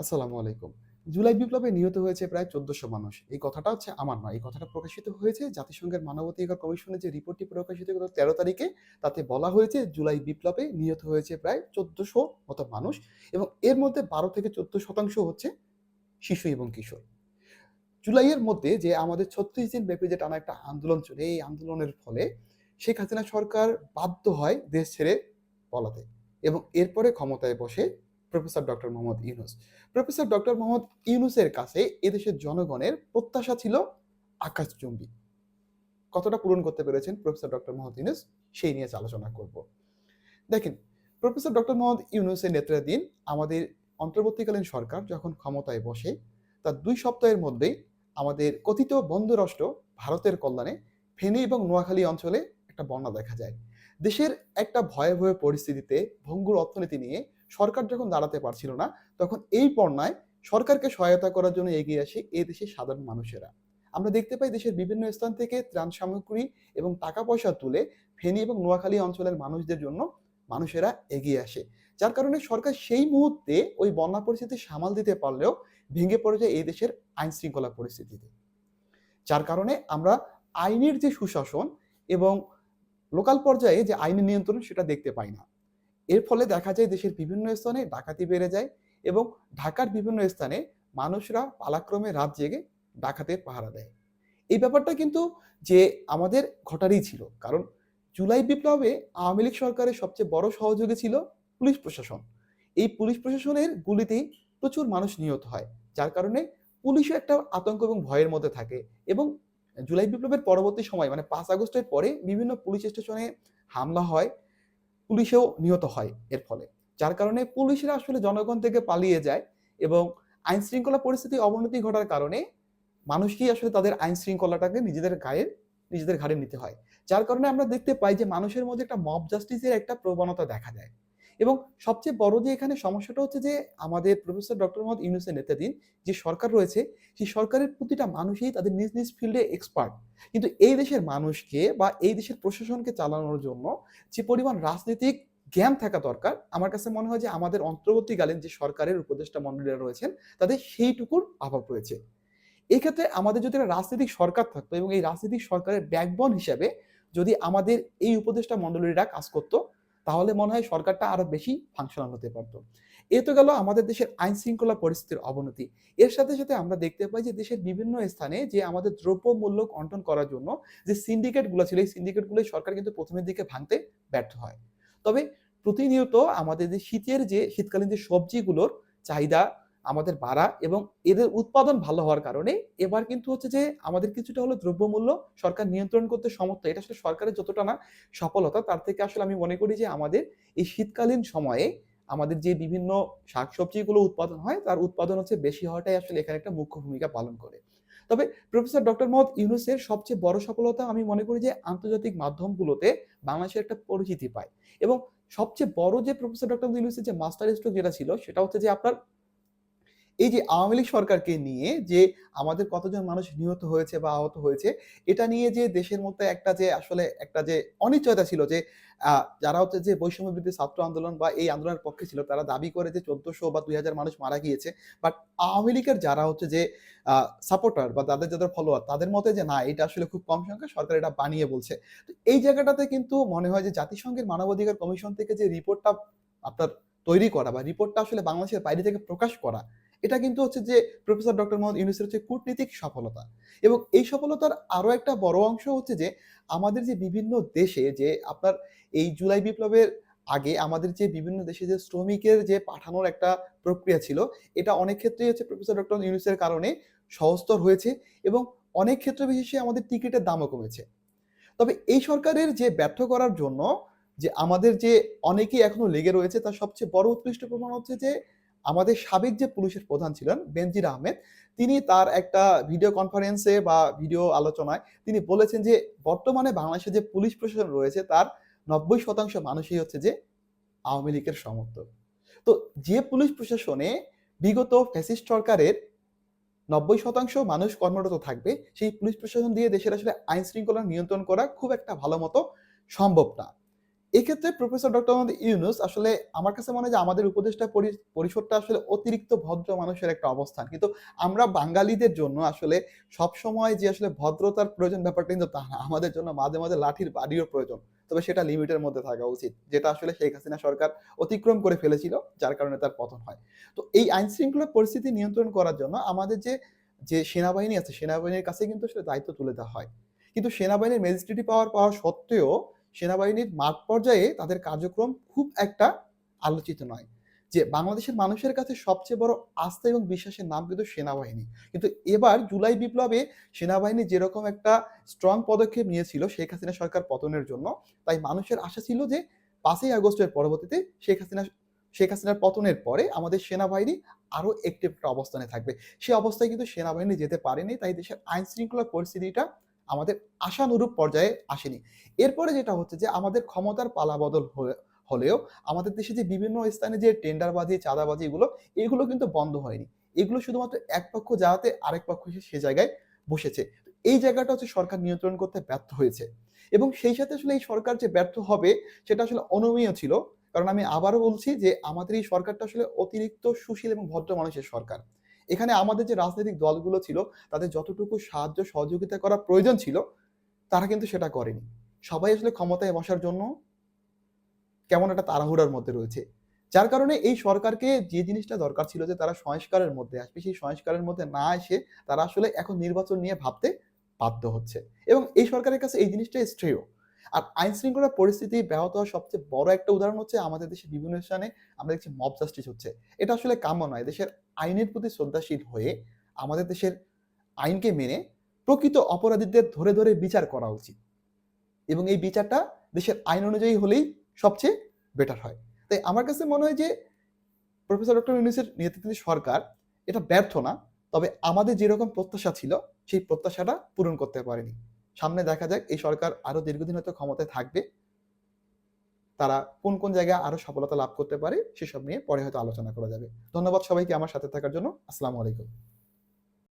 আসসালামু আলাইকুম। জুলাই বিপ্লবে নিহত হয়েছে প্রায় চোদ্দশো মানুষ। এই কথাটা হচ্ছে আমার নয়, এই কথাটা প্রকাশিত হয়েছে জাতিসংঘের মানবাধিকার কমিশনের যে রিপোর্টটি প্রকাশিত গত তেরো তারিখে, তাতে বলা হয়েছে জুলাই বিপ্লবে নিহত হয়েছে প্রায় চোদ্দশো মতো মানুষ এবং এর মধ্যে বারো থেকে চোদ্দ শতাংশ হচ্ছে শিশু এবং কিশোর। জুলাইয়ের মধ্যে যে আমাদের ছত্রিশ দিন ব্যাপী যে টানা একটা আন্দোলন চলে, এই আন্দোলনের ফলে শেখ হাসিনা সরকার বাধ্য হয় দেশ ছেড়ে পলাতে এবং এরপরে ক্ষমতায় বসে professor doctor Mohammad Yunus. Professor doctor Mohammad ইউনুসের কাছে এদেশের জনগণের প্রত্যাশা ছিল আকাশচুম্বী। কতটা পূরণ করতে পেরেছেন প্রফেসর ডক্টর মোহাম্মদ ইউনুস, সেই নিয়ে আলোচনা করব। দেখেন, প্রফেসর ডক্টর মোহাম্মদ ইউনুসের নেতৃত্বাধীন আমাদের অন্তর্বর্তীকালীন সরকার যখন ক্ষমতায় বসে, তার দুই সপ্তাহের মধ্যেই আমাদের কথিত বন্ধু রাষ্ট্র ভারতের কল্যাণে ফেনী এবং নোয়াখালী অঞ্চলে একটা বন্যা দেখা যায়। দেশের একটা ভয়াবহ পরিস্থিতিতে ভঙ্গুর অর্থনীতি নিয়ে সরকার যখন দাঁড়াতে পারছিল না, তখন এই বন্যায় সরকারকে সহায়তা করার জন্য এগিয়ে আসে এ দেশের সাধারণ মানুষেরা। আমরা দেখতে পাই দেশের বিভিন্ন স্থান থেকে ত্রাণ সামগ্রী এবং টাকা পয়সা তুলে ফেনী এবং নোয়াখালী অঞ্চলের মানুষদের জন্য মানুষেরা এগিয়ে আসে। যার কারণে সরকার সেই মুহূর্তে ওই বন্যা পরিস্থিতি সামাল দিতে পারলেও ভেঙে পড়ে যায় এই দেশের আইন শৃঙ্খলা পরিস্থিতিতে। যার কারণে আমরা আইনের যে সুশাসন এবং লোকাল পর্যায়ে যে আইনের নিয়ন্ত্রণ সেটা দেখতে পাই না। এর ফলে দেখা যায় দেশের বিভিন্ন স্থানে ডাকাতি বেড়ে যায় এবং ঢাকার বিভিন্ন স্থানে মানুষরা পালাক্রমে রাত জেগে ডাকাতের পাহারা দেয়। এই ব্যাপারটা কিন্তু যে আমাদের ঘটারই ছিল, কারণ জুলাই বিপ্লবে আওয়ামী লীগ সরকারের সবচেয়ে বড় সহযোগী ছিল পুলিশ প্রশাসন। এই পুলিশ প্রশাসনের গুলিতেই প্রচুর মানুষ নিহত হয়, যার কারণে পুলিশও একটা আতঙ্ক এবং ভয়ের মধ্যে থাকে এবং জুলাই বিপ্লবের পরবর্তী সময় মানে পাঁচ আগস্টের পরে বিভিন্ন পুলিশ স্টেশনে হামলা হয় পুলিশেও নিহত হয় এর ফলে। যার কারণে পুলিশরা আসলে জনগণ থেকে পালিয়ে যায় এবং আইন শৃঙ্খলা পরিস্থিতি অবনতি ঘটার কারণে মানুষকেই আসলে তাদের আইন শৃঙ্খলাটাকে নিজেদের গায়ে, নিজেদের ঘাড়ে নিতে হয়। যার কারণে আমরা দেখতে পাই যে মানুষের মধ্যে একটা মব জাস্টিসের একটা প্রবণতা দেখা যায় এবং সবচেয়ে বড় যে এখানে সমস্যাটা হচ্ছে যে আমাদের প্রফেসর ডক্টর মোহাম্মদ ইউনুসের নেতাধীন যে সরকার রয়েছে, সেই সরকারের প্রতিটা মানুষই তাদের নিজ নিজ ফিল্ডে এক্সপার্ট কিন্তু এই দেশের মানুষকে বা এই দেশের প্রশাসনকে চালানোর জন্য যে পরিমাণ রাজনৈতিক জ্ঞান থাকা দরকার, আমার কাছে মনে হয় যে আমাদের অন্তর্বর্তীকালীন যে সরকারের উপদেষ্টা মন্ডলীরা রয়েছেন, তাদের সেইটুকুর অভাব রয়েছে। এই ক্ষেত্রে আমাদের যদি একটা রাজনৈতিক সরকার থাকতো এবং এই রাজনৈতিক সরকারের ব্যাকবন হিসাবে যদি আমাদের এই উপদেষ্টা মন্ডলীরা কাজ করতো তাহলে মনে হয় সরকারটা আরও বেশি ফাংশনাল হতে পারতো। এ তো গেল আমাদের দেশের আইন শৃঙ্খলা পরিস্থিতির অবনতি। এর সাথে সাথে আমরা দেখতে পাই যে দেশের বিভিন্ন স্থানে যে আমাদের দ্রব্যমূল্য কন্ট্রোল করার জন্য যে সিন্ডিকেটগুলো ছিল, এই সিন্ডিকেটগুলো সরকার কিন্তু প্রথমের দিকে ভাঙতে ব্যর্থ হয়। তবে প্রতিনিয়ত আমাদের যে শীতের যে, শীতকালীন যে সবজিগুলোর চাহিদা আমাদের বাড়া এবং এদের উৎপাদন ভালো হওয়ার কারণে এবার কিন্তু হচ্ছে যে আমাদের কিছুটা হলো দ্রব্যমূল্য সরকার নিয়ন্ত্রণ করতে সমর্থ। এটা আসলে সরকারের যতটা না সফলতা, তার থেকে আসলে আমি মনে করি যে আমাদের এই শীতকালীন সময়ে আমাদের যে বিভিন্ন শাকসবজিগুলো উৎপাদন হয়, তার উৎপাদন হচ্ছে বেশি হওয়াটাই আসলে এখানে একটা মুখ্য ভূমিকা পালন করে। তবে প্রফেসর ডক্টর মোহাম্মদ ইউনুসের সবচেয়ে বড় সফলতা আমি মনে করি যে আন্তর্জাতিক মাধ্যমগুলোতে বাংলাদেশের একটা পরিচিতি পায়। এবং সবচেয়ে বড় যে প্রফেসর ডক্টর ইউনুসের যে মাস্টার স্ট্রোক যেটা ছিল, সেটা হচ্ছে যে আপনার এই যে আওয়ামী লীগ সরকারকে নিয়ে যে আমাদের কতজন মানুষ নিহত হয়েছে বা আহত হয়েছে, এটা নিয়ে যে দেশের মধ্যে একটা যে আসলে একটা যে অনিশ্চয়তা ছিল যে যারা হচ্ছে যে বৈষম্য বিরোধী ছাত্র আন্দোলন বা এই আন্দোলনের পক্ষে ছিল, তারা দাবি করে যে চোদ্দশো বা দুই হাজার মানুষ মারা গিয়েছে। বাট আওয়ামী লীগের যারা হচ্ছে যে সাপোর্টার বা তাদের যাদের ফলোয়ার তাদের মতে যে না, এটা আসলে খুব কম সংখ্যা সরকার এটা বানিয়ে বলছে। তো এই জায়গাটাতে কিন্তু মনে হয় যে জাতিসংঘের মানবাধিকার কমিশন থেকে যে রিপোর্টটা আপনার তৈরি করা বা রিপোর্টটা আসলে বাংলাদেশের বাইরে থেকে প্রকাশ করা এটা কিন্তু হচ্ছে যে প্রফেসর ডক্টর মোহাম্মদ ইউনুসের হচ্ছে কূটনীতিক সফলতা। এবং এই সফলতার আরও একটা বড় অংশ হচ্ছে যে আমাদের যে বিভিন্ন দেশে যে আপনার এই জুলাই বিপ্লবের আগে আমাদের যে বিভিন্ন দেশে যে শ্রমিকের যে পাঠানোর একটা প্রক্রিয়া ছিল, এটা অনেক ক্ষেত্রেই হচ্ছে প্রফেসর ডক্টর ইউনুসের কারণে সহজতর হয়েছে এবং অনেক ক্ষেত্র বিশেষে আমাদের টিকিটের দামও কমেছে। তবে এই সরকারের যে ব্যর্থ করার জন্য যে আমাদের যে অনেকেই এখনও লেগে রয়েছে, তার সবচেয়ে বড় উৎকৃষ্ট প্রমাণ হচ্ছে যে আমাদের সাবেক যে পুলিশের প্রধান ছিলেন বেনজির আহমেদ, তিনি তার একটা ভিডিও কনফারেন্সে বা ভিডিও আলোচনায় তিনি বলেছেন যে, বর্তমানে বাংলাদেশে যে পুলিশ প্রশাসন রয়েছে তার নব্বই শতাংশ মানুষই হচ্ছে যে আওয়ামী লীগের সমর্থক। তো যে পুলিশ প্রশাসনে বিগত ফ্যাসিস্ট সরকারের নব্বই শতাংশ মানুষ কর্মরত থাকবে, সেই পুলিশ প্রশাসন দিয়ে দেশের আসলে আইন শৃঙ্খলা নিয়ন্ত্রণ করা খুব একটা ভালো মতো সম্ভব না। এক্ষেত্রে প্রফেসর ডক্টর মোহাম্মদ ইউনুস আসলে আমার কাছে মনে হয় যে আমাদের উপদেষ্টা পরি- পরিষদটা আসলে অতিরিক্ত ভদ্র মানুষের একটা অবস্থান। কিন্তু আমরা বাঙালিদের জন্য আসলে সব সময় যে আসলে ভদ্রতার প্রয়োজন ব্যাপারটা কিন্তু তা না। আমাদের জন্য মাঝে মাঝে লাঠির বাড়িও প্রয়োজন। তবে সেটা লিমিটের মধ্যে থাকা উচিত। যেটা আসলে শেখ হাসিনা সরকার অতিক্রম করে ফেলেছিল, যার কারণে তার পতন হয়। তো এই আইন শৃঙ্খলা পরিস্থিতি নিয়ন্ত্রণ করার জন্য আমাদের যে যে সেনাবাহিনী আছে, সেনাবাহিনীর কাছে কিন্তু আসলে দায়িত্ব তুলে দেওয়া হয়। কিন্তু সেনাবাহিনীর ম্যাজিস্ট্রেটি পাওয়ার পাওয়া সত্ত্বেও সেনাবাহিনীর মাঠ পর্যায়ে তাদের কার্যক্রম খুব একটা আলোচিত নয়। যে বাংলাদেশের মানুষের কাছে সবচেয়ে বড় আস্থা এবং বিশ্বাসের নাম কিন্তু সেনাবাহিনী। কিন্তু এবার জুলাই বিপ্লবে সেনাবাহিনী যেরকম একটা স্ট্রং পদক্ষেপ নিয়েছিল শেখ হাসিনা সরকার পতনের জন্য, তাই মানুষের আশা ছিল যে পাঁচই আগস্টের পরবর্তীতে শেখ হাসিনা, শেখ হাসিনার পতনের পরে আমাদের সেনাবাহিনী আরও একটি অবস্থানে থাকবে। সেই অবস্থায় কিন্তু সেনাবাহিনী যেতে পারেনি, তাই দেশের আইন শৃঙ্খলা পরিস্থিতিটা আমাদের আশানুরূপ পর্যায়ে আসেনি। এরপরে যেটা হচ্ছে যে, আমাদের ক্ষমতার পালাবদল হয়ে- হলেও আমাদের দেশে যে বিভিন্ন স্থানে যে টেন্ডারবাজি, চাঁদাবাজি এগুলো এগুলো কিন্তু বন্ধ হয়নি। এগুলো শুধুমাত্র এক পক্ষ যাওয়াতে আরেক পক্ষ সে জায়গায় বসেছে। এই জায়গাটা হচ্ছে সরকার নিয়ন্ত্রণ করতে ব্যর্থ হয়েছে। এবং সেই সাথে আসলে এই সরকার যে ব্যর্থ হবে, সেটা আসলে অনমীয় ছিল। কারণ আমি আবারও বলছি যে, আমাদের এই সরকারটা আসলে অতিরিক্ত সুশীল এবং ভদ্র মানুষের সরকার। এখানে আমাদের যে রাজনৈতিক দলগুলো ছিল, তাদের যতটুকু সাহায্য, সহযোগিতা করা প্রয়োজন ছিল, তারা কিন্তু সেটা করেনি। সবাই আসলে ক্ষমতায় বসার জন্য কেমন একটা তাড়াহুড়ার মধ্যে রয়েছে। যার কারণে এই সরকারকে যে জিনিসটা দরকার ছিল যে তারা সংস্কারের মধ্যে আসবে, সেই সংস্কারের মধ্যে না এসে তারা আসলে এখন নির্বাচন নিয়ে ভাবতে বাধ্য হচ্ছে। এবং এই সরকারের কাছে এই জিনিসটা শ্রেয়। আর আইন শৃঙ্খলা পরিস্থিতি ব্যাহত হওয়ার সবচেয়ে বড় একটা উদাহরণ হচ্ছে আমাদের দেশে বিভিন্ন স্থানে আমরা দেখছি মব জাস্টিস হচ্ছে। এটা আসলে কাম্য নয়। দেশের আইনের প্রতি শ্রদ্ধাশীল হয়ে আমাদের দেশের আইনকে মেনে প্রকৃত অপরাধীদের ধরে ধরে বিচার করা উচিত। এবং এই বিচারটা দেশের আইন অনুযায়ী হলেই সবচেয়ে বেটার হয়। তাই আমার কাছে মনে হয় যে প্রফেসর ডক্টর ইউনুসের নেতৃত্বে সরকার এটা ব্যর্থ না। তবে আমাদের যেরকম প্রত্যাশা ছিল, সেই প্রত্যাশাটা পূরণ করতে পারেনি। সামনে দেখা যাক, এই সরকার আরও দীর্ঘদিন হয়তো ক্ষমতায় থাকবে, তারা কোন কোন জায়গায় আরও সফলতা লাভ করতে পারে, সেসব নিয়ে পরে হয়তো আলোচনা করা যাবে। ধন্যবাদ সবাইকে আমার সাথে থাকার জন্য। আসসালামু আলাইকুম।